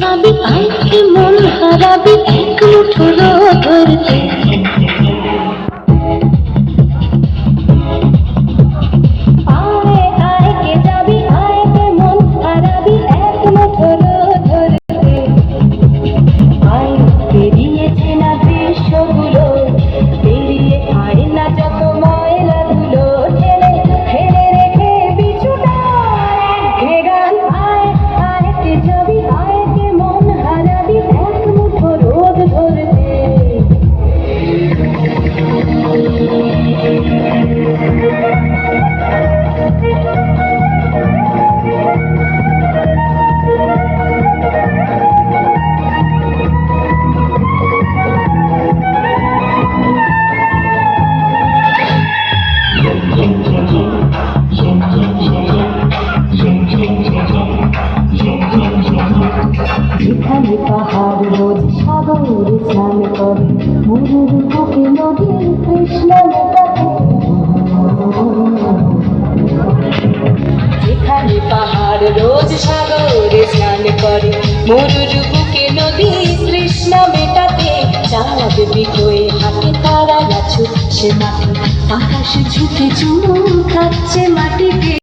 যাবি আইকে মন হারাবি এক মুঠো ধরতে রোজ সাগর স্নান করে। মরুর বুকে নদীর কৃষ্ণ যেখানে পাহাড় রোজ সাগরে স্নান করে মরুর বুকে নদী তৃষ্ণা মেটাতে। চাঁদ বিকোয়ে হাতে তারা গাছু সে মাটি আকাশ ঝুঁকে চুমু খাচ্ছে মাটিতে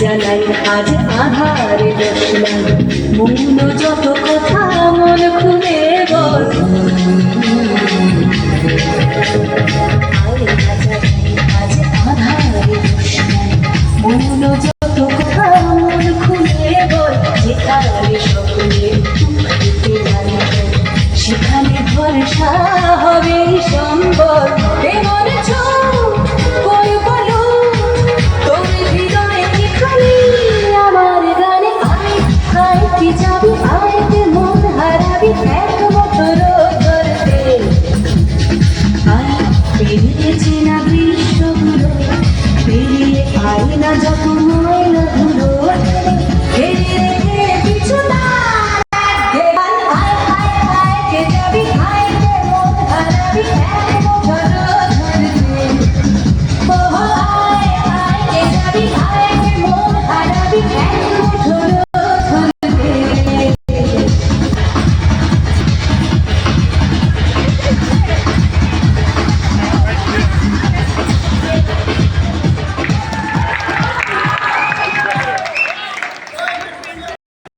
জানাই আজ আধারে বসলাম। মৌন যত কথা